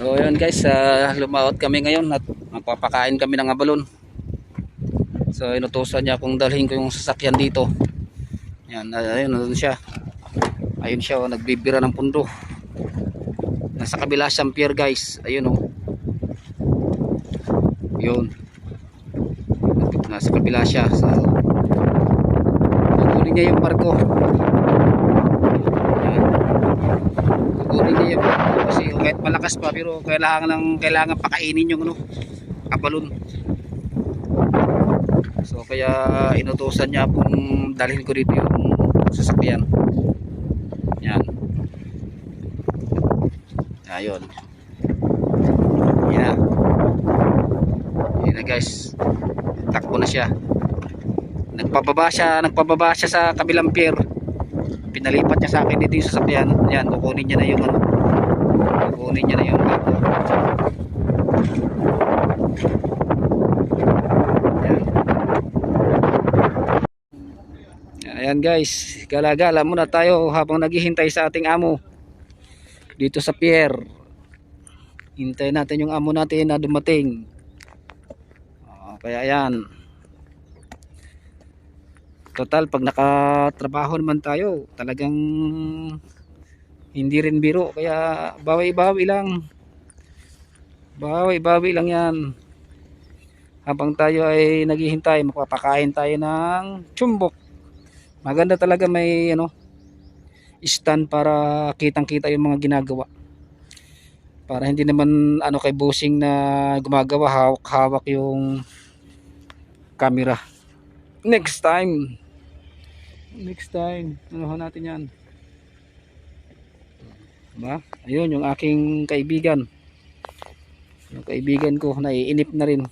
So yun guys, uh, lumaot kami ngayon at magpapakain kami ng abalon. So inutusan niya kung dalhin ko yung sasakyan dito. Yan, ayun, ayun siya. Ayun siya, oh, nagbibira ng pundo. Nasa kabila siyang pier guys. Ayun oh. Yun. Nasa kabila siya. So, kukunin niya yung barko. Kukunin niya yung barko kahit malakas pa pero kailangan ng kailangan pakainin yung ano, abalon. So kaya inutusan niya kung dalhin ko dito yung sasakyan. Yan. Ayun. Yan na. Yan guys. Takbo na siya. Nagpababa siya, nagpababa siya sa kabilang pier. Pinalipat niya sa akin dito yung sasakyan. Yan, kukunin niya na yung ano. Kukunin niya na yung barko. Yan. Ayan guys, gala-gala muna tayo habang naghihintay sa ating amo dito sa pier. Hintay natin yung amo natin na dumating. Ah, kaya ayan. Total, pag nakatrabaho naman tayo, talagang hindi rin biro. Kaya bawi-bawi lang. Bawi-bawi lang yan. Habang tayo ay naghihintay, magpapakain tayo ng chumbok. Maganda talaga may ano, stand para kitang-kita yung mga ginagawa. Para hindi naman ano kay bossing na gumagawa hawak-hawak yung camera. Next time. Next time. Ano natin 'yan? Ba? Ayun yung aking kaibigan. Yung kaibigan ko naiinip na rin.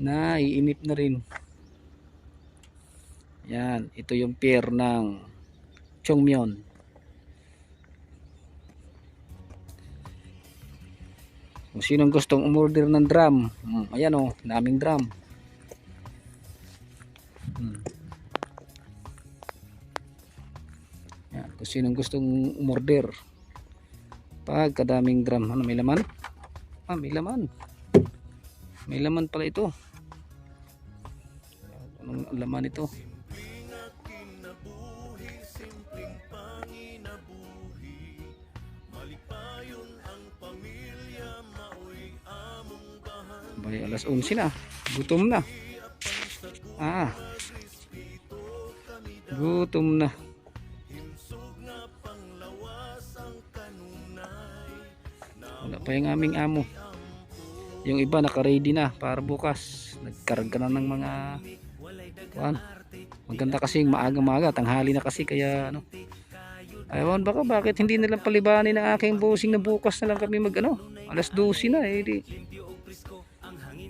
Naiinip na rin. Yan, ito yung pier ng Chongmyon. Kung sinong gustong umorder ng drum, hmm, ayan o, daming drum. Hmm. Kung sinong gustong umorder. Pagkadaming drum, ano may laman? Ah, may laman. May laman pala ito. Anong laman ito? Bay, alas 11 na. Gutom na. Ah. Gutom na. Pa yung aming amo. Yung iba naka-ready na para bukas. Nagkarga na ng mga kuan. Maganda kasi maaga-maaga, tanghali na kasi kaya ano. Ayawan baka bakit hindi nilang palibanin ang aking bossing na bukas na lang kami mag ano. Alas 12 na eh. Di.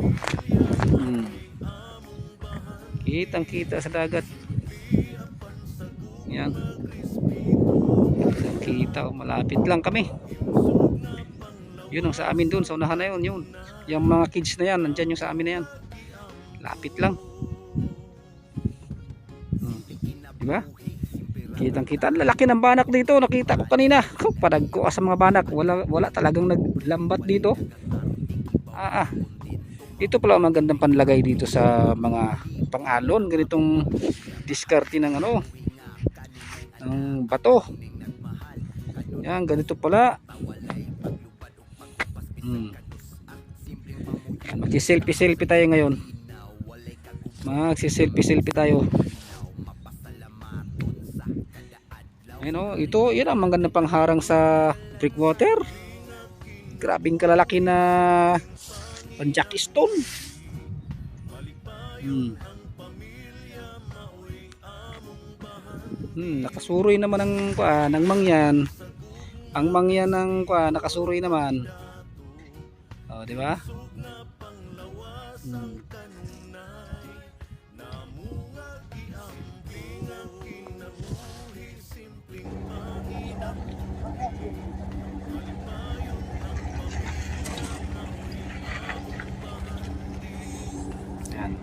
Hmm. Kitang kita sa dagat. Yan. Kitang kita. oh, Malapit lang kami. Yun ang sa amin doon. Sa unahan na yun. Yun. Yung mga kids na yan. Nandyan yung sa amin na yan. Lapit lang. Hmm. Diba? Kitang kita. Lalaki ng banak dito. Nakita ko kanina. Padag ko sa mga banak. Wala, wala talagang naglambat dito. Ah, ah. Ito pala ang magandang panlagay dito sa mga pangalon. Ganitong diskarte ng ano. Ng bato. Yan, ganito pala. Hmm. Magsiselfie-selfie tayo ngayon. Magsiselfie-selfie tayo. Ayun oh, ito, yun ang magandang pangharang sa breakwater. Grabing kalalaki na panjack stone. Hmm. Hmm, nakasuroy naman ng, uh, ng mangyan. Ang mangyan ng kwa, nakasuroy naman. Oh, di ba? Hmm.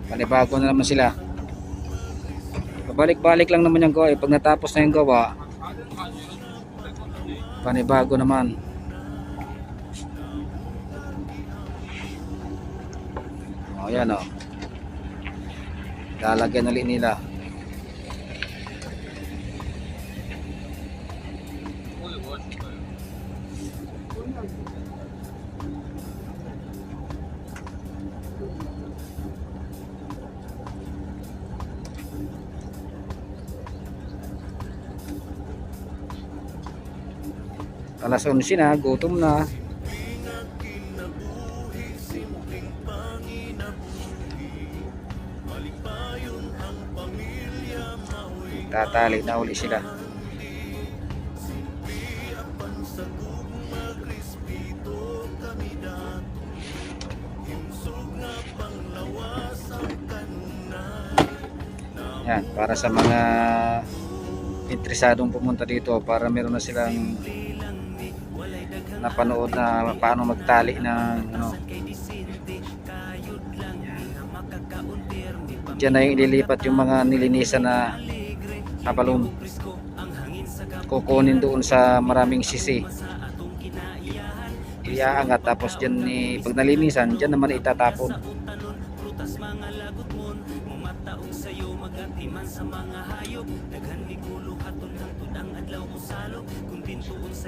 Panibago na naman sila. Pabalik-balik lang naman yung gawa. Pag natapos na yung gawa, panibago naman. O, yan o. Lalagyan ulit nila. Alas 11 na, gutom na. Tatali na uli sila. Yan, para sa mga interesadong pumunta dito para meron na silang napanood na paano magtali ng ano. Diyan na yung ililipat yung mga nilinisan na napalong kukunin doon sa maraming sisi. Iaangat tapos dyan ni pag nalinisan dyan naman itatapon isusuot sa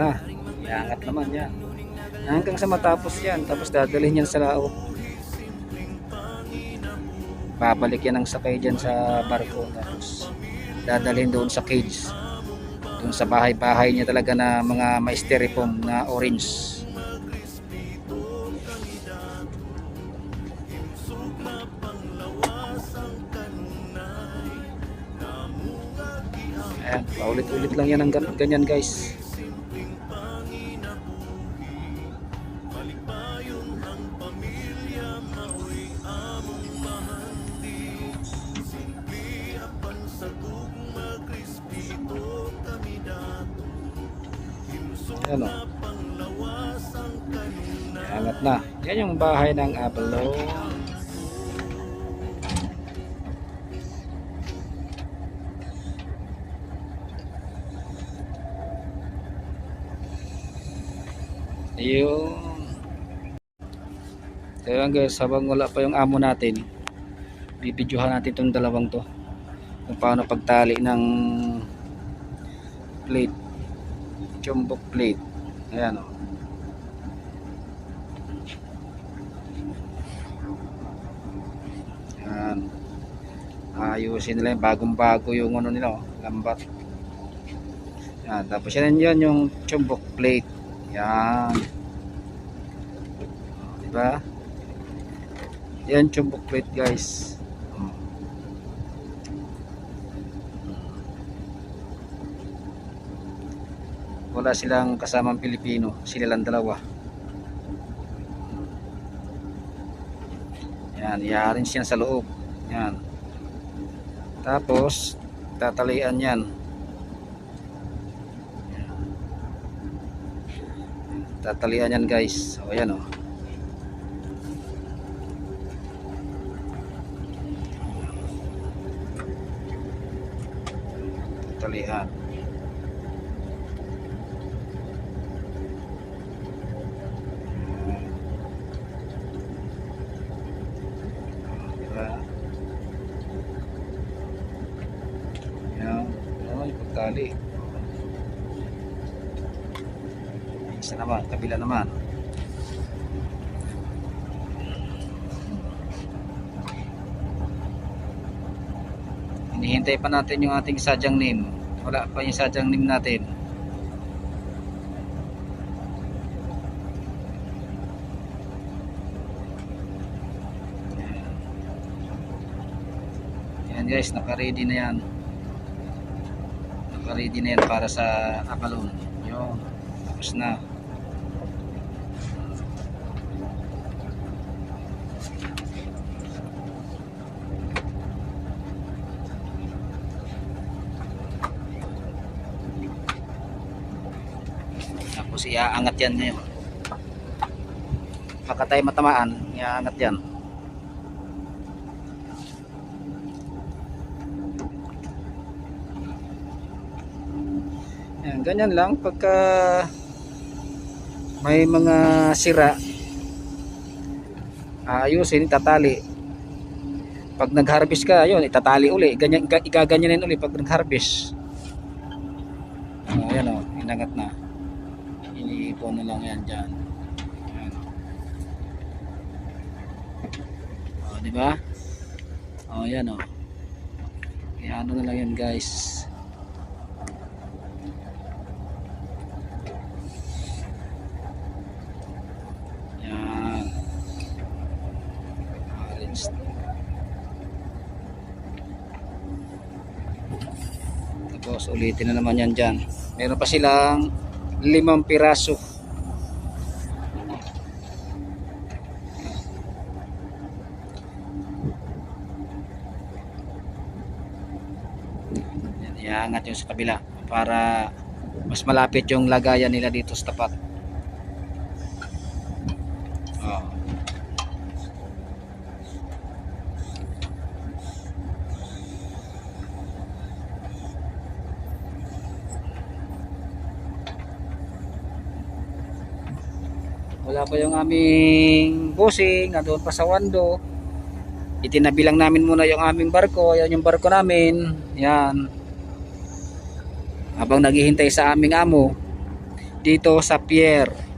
na. Iangat naman yan. Hanggang sa matapos yan. Tapos dadalhin yan sa lao. Babalik yan ang sakay dyan sa barko. Tapos dadalhin doon sa cage. Doon sa bahay-bahay niya talaga na mga may styrofoam na orange. Ayan, paulit-ulit lang yan ng gan- ganyan guys. Ayan o. Angat na. Yan yung bahay ng Abalone. Ayun. So yun guys, habang wala pa yung amo natin, bibidyohan natin itong dalawang to. Kung paano pagtali ng plate. Chumbok plate. Ayan o. Ayan. Ayusin nila yung bagong bago yung ano nila oh, lambat. Yan, tapos yan yan yung chumbok plate. Yan. Oh, diba? Yan chumbok plate guys. Oh. Wala silang kasamang Pilipino. Sila lang dalawa. Yan, i-arrange yan sa loob. Yan. Tapos, tatalian yan. Tatalian yan guys. O yan o. Tatalian. Diba? Yan. Pagtali. Isa naman, kabila naman. Hinihintay pa natin yung ating sadyang name. Wala pa yung sadyang name natin. Yan guys, naka-ready na yan. Naka-ready na yan para sa akalon. Yun, tapos na. Tapos iaangat yan ngayon. Baka tayo matamaan, iaangat yan. Yan, ganyan lang pagka may mga sira aayusin, tatali pag nag-harvest ka, yun, itatali uli. Ganyan, iga- igaganyanin uli pag nag-harvest. Oh, yan o, inangat na. Iniipon na lang yan dyan. Yan. oh, di ba? Oh, yan o kaya ano na lang yan guys Yan. Orange. Tapos ulitin na naman yan dyan. Meron pa silang limang piraso. Yan, iangat yung sa kabila para mas malapit yung lagayan nila dito sa tapat. Pa yung aming busing, nandoon pa sa wando. Itinabi namin muna yung aming barko, yan yung barko namin. Yan. Habang naghihintay sa aming amo dito sa pier